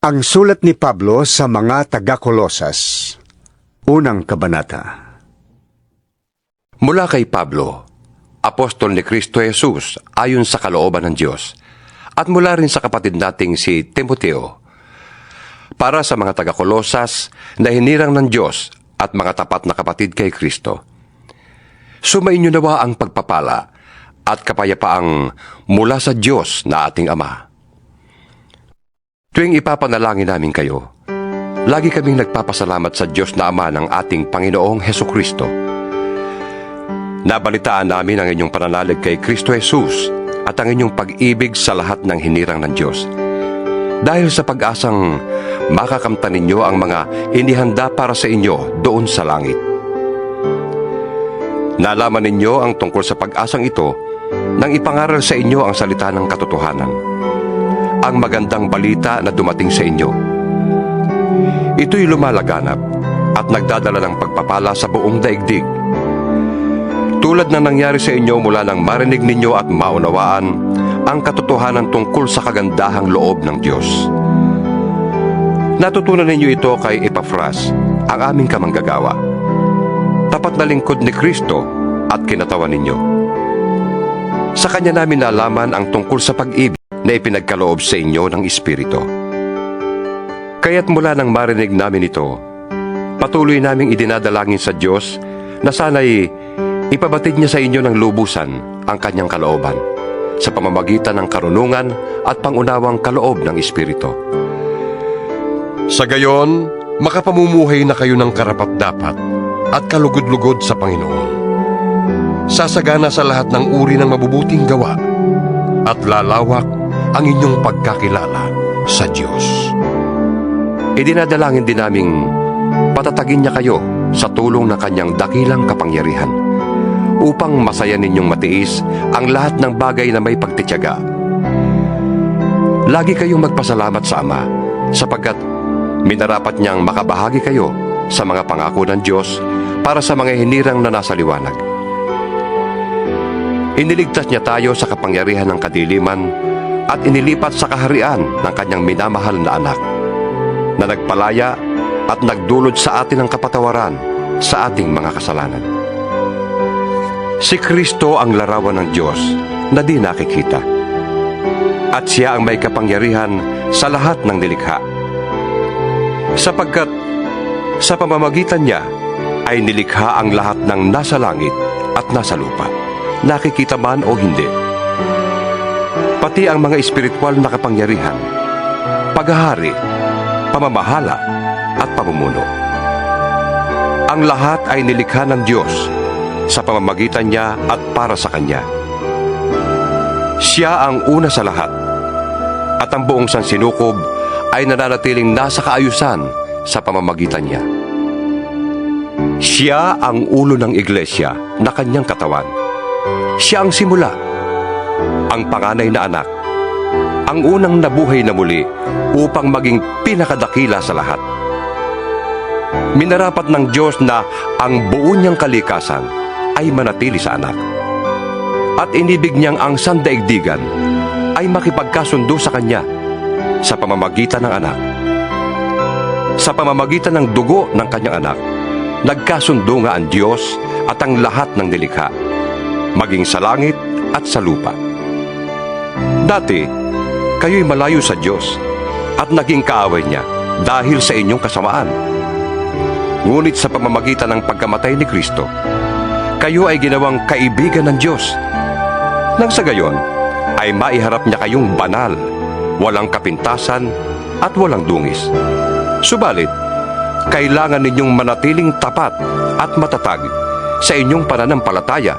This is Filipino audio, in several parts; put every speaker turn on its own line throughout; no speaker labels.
Ang sulat ni Pablo sa mga taga-Kolosas. Unang kabanata.
Mula kay Pablo, apostol ni Kristo Jesus ayon sa kalooban ng Diyos, at mula rin sa kapatid nating si Timoteo, para sa mga taga-Kolosas na hinirang ng Diyos at mga tapat na kapatid kay Kristo. Sumainyo nawa ang pagpapala at kapayapaang mula sa Diyos na ating Ama. Tuwing ipapanalangin namin kayo, lagi kaming nagpapasalamat sa Diyos na Ama ng ating Panginoong Heso Kristo. Nabalitaan namin ang inyong pananalig kay Kristo Jesus at ang inyong pag-ibig sa lahat ng hinirang ng Diyos. Dahil sa pag-asang makakamtan ninyo ang mga inihanda para sa inyo doon sa langit. Nalaman ninyo ang tungkol sa pag-asang ito nang ipangaral sa inyo ang salita ng katotohanan. Ang magandang balita na dumating sa inyo. Ito'y lumalaganap at nagdadala ng pagpapala sa buong daigdig. Tulad na nangyari sa inyo mula nang marinig ninyo at maunawaan ang katotohanan tungkol sa kagandahang loob ng Diyos. Natutunan ninyo ito kay Epafras, ang aming kamanggagawa. Tapat na lingkod ni Kristo at kinatawan ninyo. Sa kanya namin nalaman ang tungkol sa pag-ibig na ipinagkaloob sa inyo ng Espiritu. Kaya't mula nang marinig namin ito, patuloy naming idinadalangin sa Diyos na sana'y ipabatid niya sa inyo ng lubusan ang kanyang kalooban sa pamamagitan ng karunungan at pangunawang kaloob ng Espiritu. Sa gayon, makapamumuhay na kayo ng karapat-dapat at kalugod-lugod sa Panginoon. Sasagana sa lahat ng uri ng mabubuting gawa at lalawak ang inyong pagkakilala sa Diyos. Idinadalangin din naming patatagin niya kayo sa tulong ng kanyang dakilang kapangyarihan upang masaya ninyong matiis ang lahat ng bagay na may pagtityaga. Lagi kayong magpasalamat sa Ama sapagkat minarapat niyang makabahagi kayo sa mga pangako ng Diyos para sa mga hinirang na nasa liwanag. Iniligtas niya tayo sa kapangyarihan ng kadiliman at inilipat sa kaharian ng kanyang minamahal na anak na nagpalaya at nagdulot sa atin ng kapatawaran sa ating mga kasalanan. Si Kristo ang larawan ng Diyos na di nakikita. At siya ang may kapangyarihan sa lahat ng nilikha. Sapagkat sa pamamagitan niya ay nilikha ang lahat ng nasa langit at nasa lupa, nakikita man o hindi. Pati ang mga espiritual na kapangyarihan, paghahari, pamamahala at pamumuno. Ang lahat ay nilikha ng Diyos sa pamamagitan niya at para sa Kanya. Siya ang una sa lahat at ang buong sansinukob ay nananatiling nasa kaayusan sa pamamagitan niya. Siya ang ulo ng iglesia na kanyang katawan. Siya ang simula, ang panganay na anak, ang unang nabuhay na muli upang maging pinakadakila sa lahat. Minarapat ng Diyos na ang buo niyang kalikasan ay manatili sa anak. At inibig niyang ang sandaigdigan ay makipagkasundo sa Kanya sa pamamagitan ng anak. Sa pamamagitan ng dugo ng Kanyang anak, nagkasundo nga ang Diyos at ang lahat ng nilikha, maging sa langit at sa lupa. Dati, kayo'y malayo sa Diyos at naging kaaway niya dahil sa inyong kasamaan. Ngunit sa pamamagitan ng pagkamatay ni Kristo, kayo ay ginawang kaibigan ng Diyos. Nang sa gayon, ay maiharap niya kayong banal, walang kapintasan at walang dungis. Subalit, kailangan ninyong manatiling tapat at matatag sa inyong pananampalataya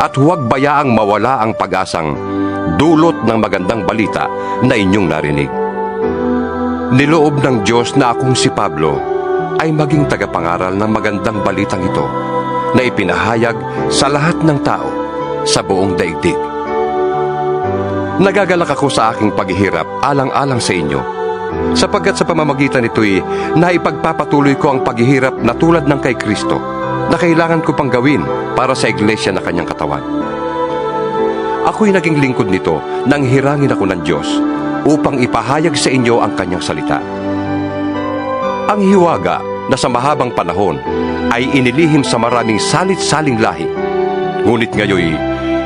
at huwag bayaang mawala ang pag-asang dulot ng magandang balita na inyong narinig. Niloob ng Diyos na akong si Pablo ay maging tagapangaral ng magandang balitang ito na ipinahayag sa lahat ng tao sa buong daigdig. Nagagalak ako sa aking paghihirap alang-alang sa inyo sapagkat sa pamamagitan nito'y naipagpapatuloy ko ang paghihirap na tulad ng kay Kristo na kailangan ko pang gawin para sa iglesia na kanyang katawan. Ako'y naging lingkod nito nang hirangin ako ng Diyos upang ipahayag sa inyo ang kanyang salita. Ang hiwaga na sa mahabang panahon ay inilihim sa maraming salit-saling lahi, ngunit ngayoy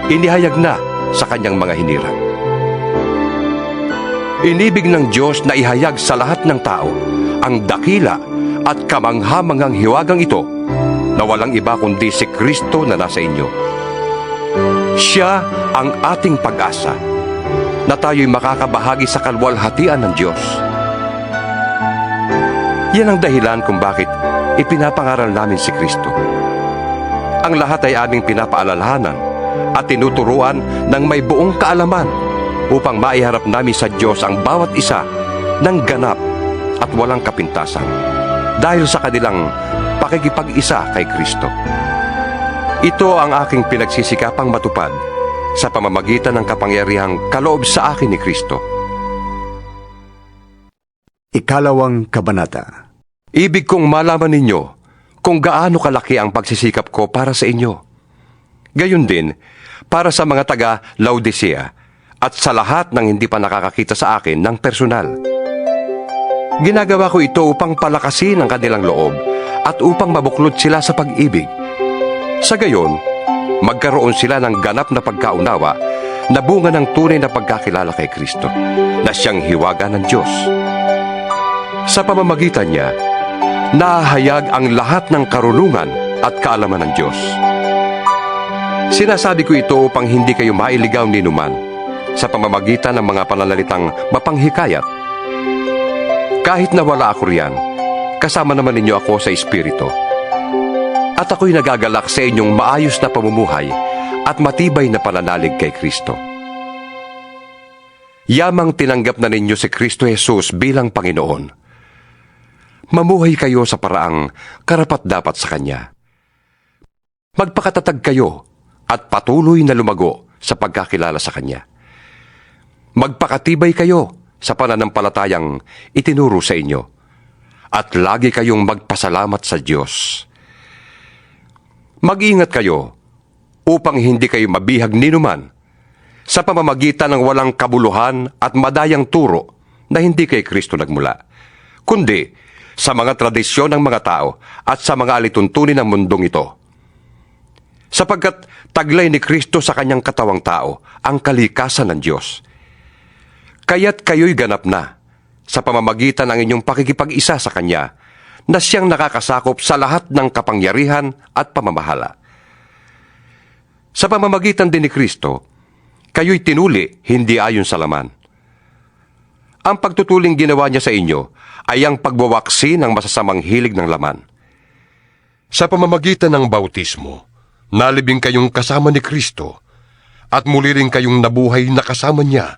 inihayag na sa kanyang mga hinirang. Inibig ng Diyos na ihayag sa lahat ng tao ang dakila at kamanghamangang hiwagang ito na walang iba kundi si Kristo na nasa inyo. Siya ang ating pag-asa na tayo'y makakabahagi sa kalwalhatian ng Diyos. Yan ang dahilan kung bakit ipinapangaral namin si Kristo. Ang lahat ay aming pinapaalalahanan at tinuturuan ng may buong kaalaman upang maiharap namin sa Diyos ang bawat isa ng ganap at walang kapintasan dahil sa kanilang pakikipag-isa kay Kristo. Ito ang aking pinagsisikapang matupad sa pamamagitan ng kapangyarihang kaloob sa akin ni Kristo.
Ikalawang kabanata.
Ibig kong malaman ninyo kung gaano kalaki ang pagsisikap ko para sa inyo. Gayon din, para sa mga taga Laodicea at sa lahat ng hindi pa nakakakita sa akin ng personal. Ginagawa ko ito upang palakasin ang kanilang loob at upang mabuklod sila sa pag-ibig. Sa gayon, magkaroon sila ng ganap na pagkaunawa na bunga ng tunay na pagkakilala kay Kristo na siyang hiwaga ng Diyos. Sa pamamagitan niya, nahayag ang lahat ng karunungan at kaalaman ng Diyos. Sinasabi ko ito upang hindi kayo mailigaw ni Numan sa pamamagitan ng mga pananalitang mapanghikayat. Kahit na wala ako riyan, kasama naman ninyo ako sa Espiritu. At ako'y nagagalak sa inyong maayos na pamumuhay at matibay na pananalig kay Kristo. Yamang tinanggap na ninyo si Kristo Jesus bilang Panginoon. Mamuhay kayo sa paraang karapat-dapat sa Kanya. Magpakatatag kayo at patuloy na lumago sa pagkakilala sa Kanya. Magpakatibay kayo sa pananampalatayang itinuro sa inyo at lagi kayong magpasalamat sa Diyos. Mag-ingat kayo upang hindi kayo mabihag ninuman sa pamamagitan ng walang kabuluhan at madayang turo na hindi kay Kristo nagmula, kundi sa mga tradisyon ng mga tao at sa mga alituntunin ng mundong ito. Sapagkat taglay ni Kristo sa kanyang katawang tao ang kalikasan ng Diyos. Kaya't kayo'y ganap na sa pamamagitan ng inyong pakikipag-isa sa Kanya na siyang nakakasakop sa lahat ng kapangyarihan at pamamahala. Sa pamamagitan din ni Kristo, kayo'y tinuli hindi ayon sa laman. Ang pagtutuling ginawa niya sa inyo ay ang pagwawaksi ng masasamang hilig ng laman. Sa pamamagitan ng bautismo, nalibing kayong kasama ni Kristo at muli rin kayong nabuhay na kasama niya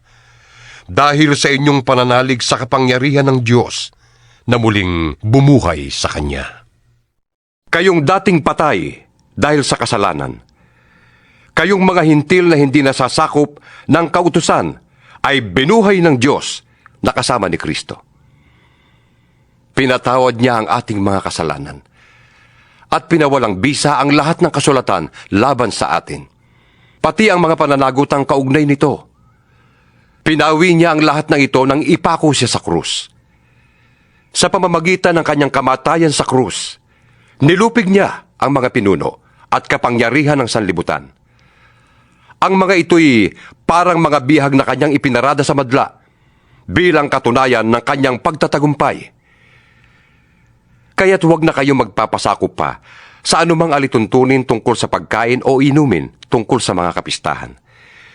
dahil sa inyong pananalig sa kapangyarihan ng Diyos na muling bumuhay sa Kanya. Kayong dating patay dahil sa kasalanan, kayong mga hintil na hindi nasasakop ng kautusan ay binuhay ng Diyos na kasama ni Kristo. Pinatawad niya ang ating mga kasalanan at pinawalang bisa ang lahat ng kasulatan laban sa atin. Pati ang mga pananagutang kaugnay nito. Pinawi niya ang lahat ng ito nang ipako siya sa krus. Sa pamamagitan ng kanyang kamatayan sa krus, nilupig niya ang mga pinuno at kapangyarihan ng sanlibutan. Ang mga ito'y parang mga bihag na kanyang ipinarada sa madla bilang katunayan ng kanyang pagtatagumpay. Kaya't huwag na kayo magpapasakop pa sa anumang alituntunin tungkol sa pagkain o inumin tungkol sa mga kapistahan,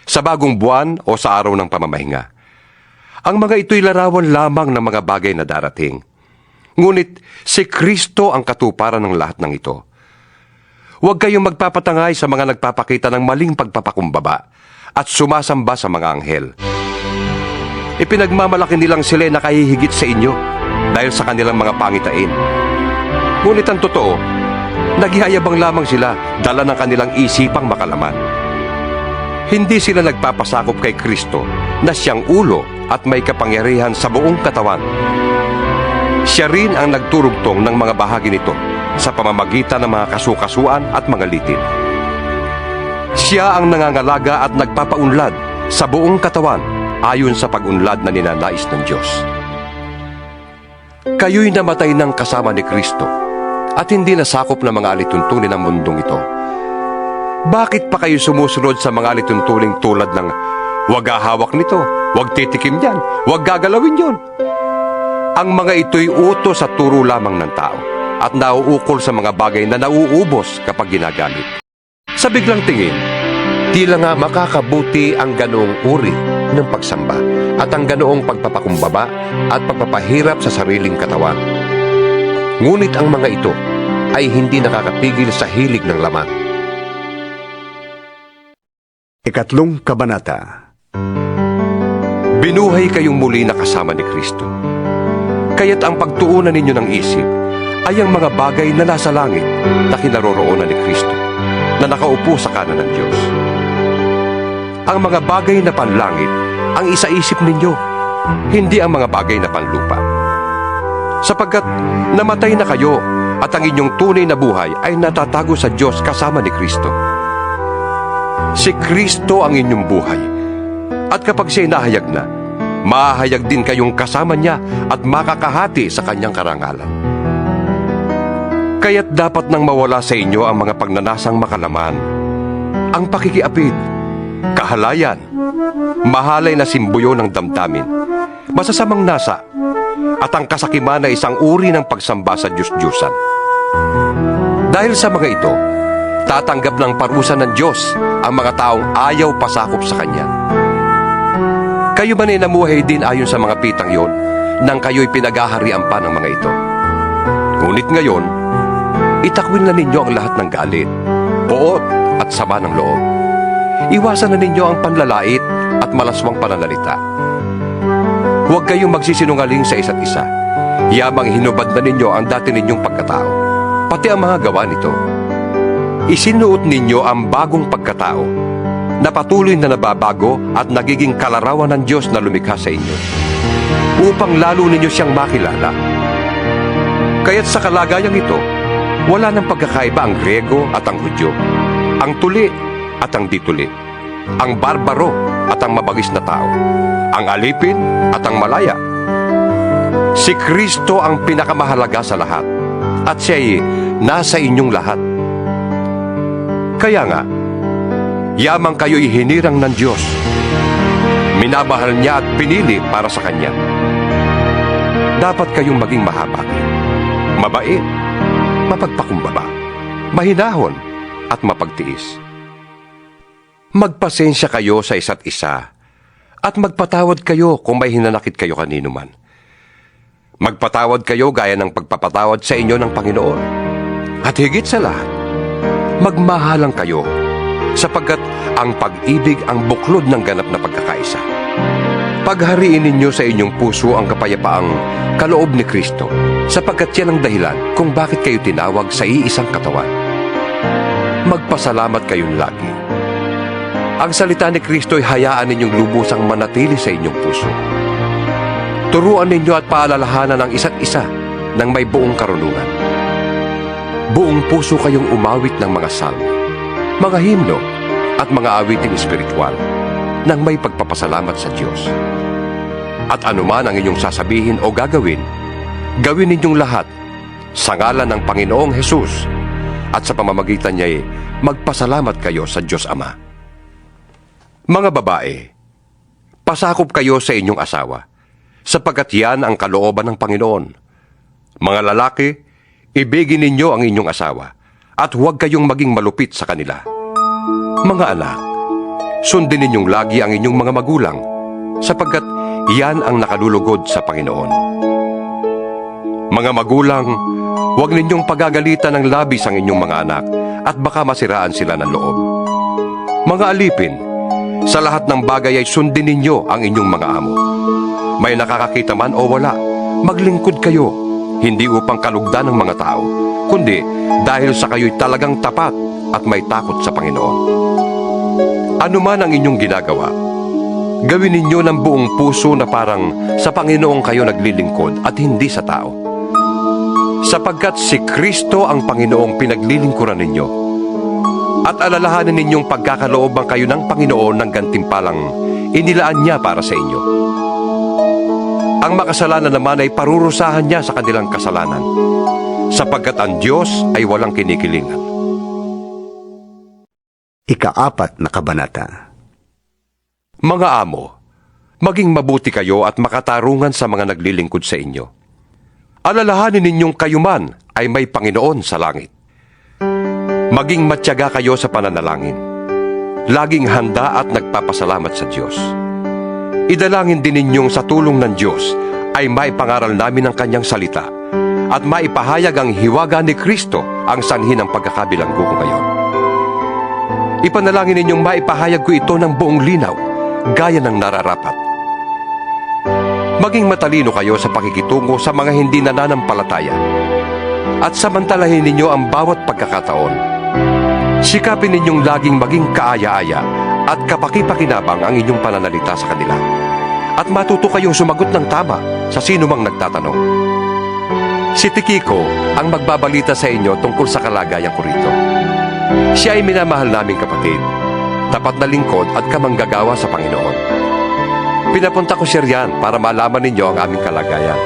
sa bagong buwan o sa araw ng pamamahinga. Ang mga ito'y larawan lamang ng mga bagay na darating. Ngunit si Kristo ang katuparan ng lahat ng ito. Huwag kayong magpapatangay sa mga nagpapakita ng maling pagpapakumbaba at sumasamba sa mga anghel. Ipinagmamalaki nilang sila na kahihigit sa inyo dahil sa kanilang mga pangitain. Ngunit ang totoo, naghihayabang lamang sila dala ng kanilang isipang makalaman. Hindi sila nagpapasakop kay Kristo na siyang ulo at may kapangyarihan sa buong katawan. Siya rin ang nagturugtong ng mga bahagi nito sa pamamagitan ng mga kasukasuan at mga litin. Siya ang nangangalaga at nagpapaunlad sa buong katawan ayon sa pag-unlad na ninanais ng Diyos. Kayo'y namatay ng kasama ni Kristo at hindi nasakop ng mga alituntunin ng mundong ito. Bakit pa kayo sumusunod sa mga alituntuning tulad ng huwag hahawak nito, huwag titikim yan, huwag gagalawin yon? Ang mga ito'y utos at turo lamang ng tao at nauukol sa mga bagay na nauubos kapag ginagamit. Sa biglang tingin, tila nga makakabuti ang ganoong uri ng pagsamba at ang ganoong pagpapakumbaba at pagpapahirap sa sariling katawan. Ngunit ang mga ito ay hindi nakakapigil sa hilig ng laman.
Ikatlong kabanata.
Binuhay kayong muli na kasama ni Kristo. Kaya't ang pagtuunan ninyo ng isip ay ang mga bagay na nasa langit na kinaroroonan ni Kristo, na nakaupo sa kanan ng Diyos. Ang mga bagay na panlangit ang isaisip ninyo, hindi ang mga bagay na panlupa. Sapagkat namatay na kayo at ang inyong tunay na buhay ay natatago sa Diyos kasama ni Kristo. Si Kristo ang inyong buhay. At kapag siya nahayag na, mahahayag din kayong kasama niya at makakahati sa kanyang karangalan. Kaya't dapat nang mawala sa inyo ang mga pagnanasang makalaman, ang pakikiapid, kahalayan, mahalay na simbuyo ng damdamin, masasamang nasa, at ang kasakiman na isang uri ng pagsamba sa Diyos-Diyusan. Dahil sa mga ito, tatanggap ng parusa ng Diyos ang mga taong ayaw pasakop sa Kanya. Kayo man ay namuhay din ayon sa mga pitang yon nang kayo'y pinagaharian pa ng mga ito. Ngunit ngayon, itakwil na ninyo ang lahat ng galit, poot at sama ng loob. Iwasan na ninyo ang panlalait at malaswang pananalita. Huwag kayong magsisinungaling sa isa't isa. Yamang hinubad na ninyo ang dati ninyong pagkatao, pati ang mga gawa nito. Isinuot ninyo ang bagong pagkatao na patuloy na nababago at nagiging kalarawan ng Diyos na lumikha sa inyo upang lalo ninyo siyang makilala. Kaya't sa kalagayang ito, wala ng pagkakaiba ang Grego at ang Hudyo, ang tuli at ang dituli, ang barbaro at ang mabagis na tao, ang alipin at ang malaya. Si Kristo ang pinakamahalaga sa lahat at siya'y nasa inyong lahat. Kaya nga, yamang kayo'y hinirang ng Diyos. Minamahal niya at pinili para sa Kanya. Dapat kayong maging mahabagin, mabait, mapagpakumbaba, mahinahon at mapagtiis. Magpasensya kayo sa isa't isa at magpatawad kayo kung may hinanakit kayo kanino man. Magpatawad kayo gaya ng pagpapatawad sa inyo ng Panginoon. At higit sa lahat, magmahalang kayo sapagkat ang pag-ibig ang buklod ng ganap na pagkakaisa. Paghariin ninyo sa inyong puso ang kapayapaang kaloob ni Kristo sapagkat yan ang dahilan kung bakit kayo tinawag sa iisang katawan. Magpasalamat kayong lagi. Ang salita ni Kristo ay hayaan ninyong lubusang manatili sa inyong puso. Turuan ninyo at paalalahanan ang isa't isa ng may buong karunungan. Buong puso kayong umawit ng mga salmo, mga himno at mga awiting espiritual nang may pagpapasalamat sa Diyos. At anuman ang inyong sasabihin o gagawin, gawin ninyong lahat sa ngalan ng Panginoong Hesus at sa pamamagitan niya'y magpasalamat kayo sa Diyos Ama. Mga babae, pasakop kayo sa inyong asawa, sapagkat yan ang kalooban ng Panginoon. Mga lalaki, ibigin ninyo ang inyong asawa, at huwag kayong maging malupit sa kanila. Mga anak, sundin ninyong lagi ang inyong mga magulang, sapagkat yan ang nakalulugod sa Panginoon. Mga magulang, huwag ninyong pagagalitan ng labis ang inyong mga anak, at baka masiraan sila ng loob. Mga alipin, sa lahat ng bagay ay sundin ninyo ang inyong mga amo. May nakakakita man o wala, maglingkod kayo, hindi upang kalugdan ng mga tao, kundi dahil sa kayo'y talagang tapat at may takot sa Panginoon. Ano man ang inyong ginagawa, gawin ninyo ng buong puso na parang sa Panginoon kayo naglilingkod at hindi sa tao. Sapagkat si Kristo ang Panginoong pinaglilingkuran ninyo, At alalahanin ninyong pagkakalooban kayo ng Panginoon ng gantimpalang inilaan niya para sa inyo. Ang makasalanan naman ay parurusahan niya sa kanilang kasalanan, sapagkat ang Diyos ay walang kinikilingan.
Ikaapat na kabanata.
Mga amo, maging mabuti kayo at makatarungan sa mga naglilingkod sa inyo. Alalahanin ninyong kayo man ay may Panginoon sa langit. Maging matyaga kayo sa pananalangin. Laging handa at nagpapasalamat sa Diyos. Idalangin din ninyong sa tulong ng Diyos ay maipangaral namin ang kanyang salita at maipahayag ang hiwaga ni Kristo ang sanhi ng pagkakabilanggo ko ngayon. Ipanalangin ninyong maipahayag ko ito ng buong linaw, gaya ng nararapat. Maging matalino kayo sa pakikitungo sa mga hindi nananampalataya at samantalahin ninyo ang bawat pagkakataon. Sikapin ninyong laging maging kaaya-aya at kapakipakinabang ang inyong pananalita sa kanila. At matuto kayong sumagot ng tama sa sino mang nagtatanong. Si Tikiko ang magbabalita sa inyo tungkol sa kalagayan ko rito. Siya ay minamahal naming kapatid, tapat na lingkod at kamanggagawa sa Panginoon. Pinapunta ko siya riyan para malaman ninyo ang aming kalagayan.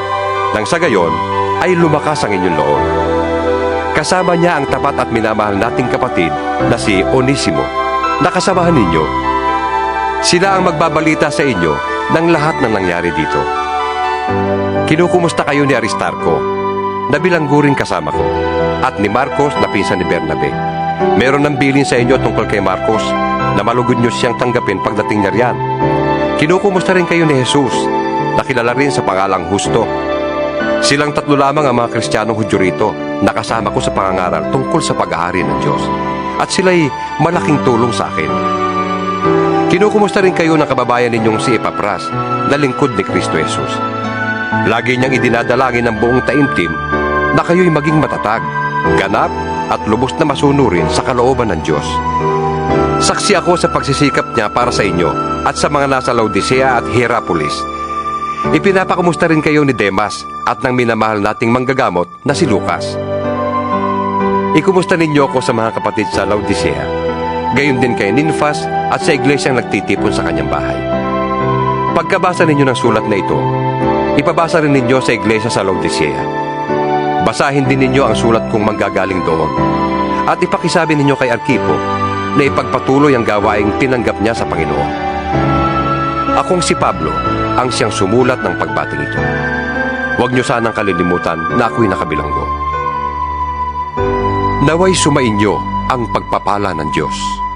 Nang sa gayon, ay lumakas ang inyong loob. Kasama niya ang tapat at minamahal nating kapatid na si Onisimo, na kasamahan ninyo. Sila ang magbabalita sa inyo ng lahat ng nangyari dito. Kinukumusta kayo ni Aristarco, na bilanggo rin kasama ko, at ni Marcos na pinsan ni Bernabe. Meron ng bilin sa inyo tungkol kay Marcos na malugod nyo siyang tanggapin pagdating niya riyan. Kinukumusta rin kayo ni Jesus, na kilala rin sa pangalang Husto. Silang tatlo lamang ang mga Kristiyanong Hudyo rito na kasama ko sa pangangaral tungkol sa pag-ahari ng Diyos. At sila'y malaking tulong sa akin. Kinukumusta rin kayo ng kababayan ninyong si Epapras na lingkod ni Kristo Jesus. Lagi niyang idinadalangin ng buong taimtim na kayo'y maging matatag, ganap at lubos na masunurin sa kalooban ng Diyos. Saksi ako sa pagsisikap niya para sa inyo at sa mga nasa Laodicea at Hierapolis. Ipinapakumusta rin kayo ni Demas at ng minamahal nating manggagamot na si Lucas. Ikumusta ninyo ako sa mga kapatid sa Laodicea. Gayon din kay Ninfas at sa iglesyang nagtitipon sa kanyang bahay. Pagkabasa ninyo ng sulat na ito, ipabasa rin ninyo sa iglesia sa Laodicea. Basahin din ninyo ang sulat kong manggagaling doon. At ipakisabi ninyo kay Arkipo na ipagpatuloy ang gawaing tinanggap niya sa Panginoon. Akong si Pablo ang siyang sumulat ng pagbating ito. Huwag niyo sanang kalilimutan na ako'y nakabilanggo. Naway sumainyo ang pagpapala ng Diyos.